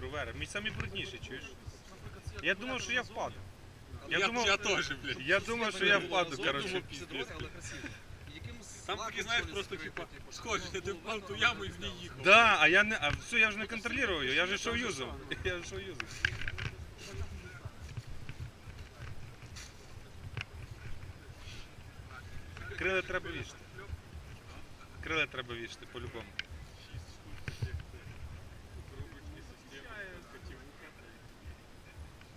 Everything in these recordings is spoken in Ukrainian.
ровера. Мій самий брудніший, чуєш? Я думав, що я впаду. Я, Я, думав, я теж, блядь. я думав, що я впаду, коротше. Там таки, знаєш, просто типа, типу, схоже, ти впав в ту яму і в ній їхав. Да, а я не. А все, я вже не контролював його, я вже йшов юзом. Я вже юзом. Крила треба вішати. Крила треба вішати по-любому.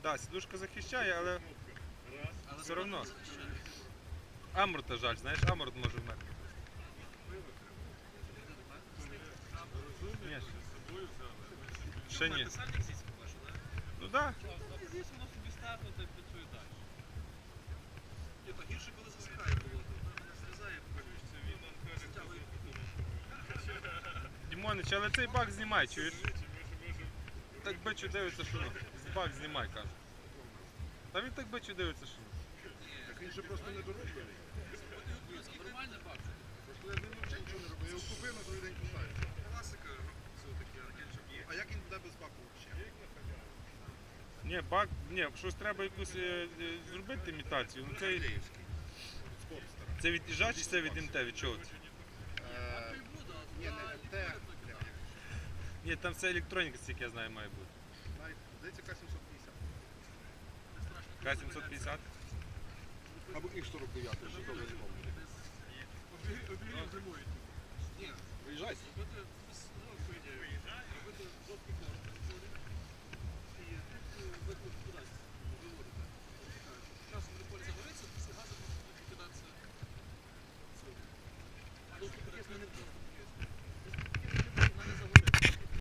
Так, сідушка захищає, але все одно. Амурта жаль, знаєш, амурт може вмерти. Ні, ще. Ще ні. Ну так. Здесь воно собі працює далі. Ні, то гірше. Дімонич, але цей бак знімай, чуєш? Так бичу дивиться, що. Бак знімай, каже. Та він так бичу дивиться, що. Так він же просто не дорослий. Нормально бачу. Просто я з ним взагалі нічого не робив. Я його купив на другий день кусаю. Класика, все-таки, радянчик. А як він буде без баку взагалі? Ні, бак, ні, щось треба якусь е, е, зробити імітацію. Ну це, стара. це від іжа чи це від МТ, від чого? це? Е, Ні, не те. Ні, там все електроніка, як я знаю, має бути. навіть, Здається, К-750. К-750. Або Х-49, що теж не помню. Обігрів зимою. Ні, Виїжджай. робити, ну,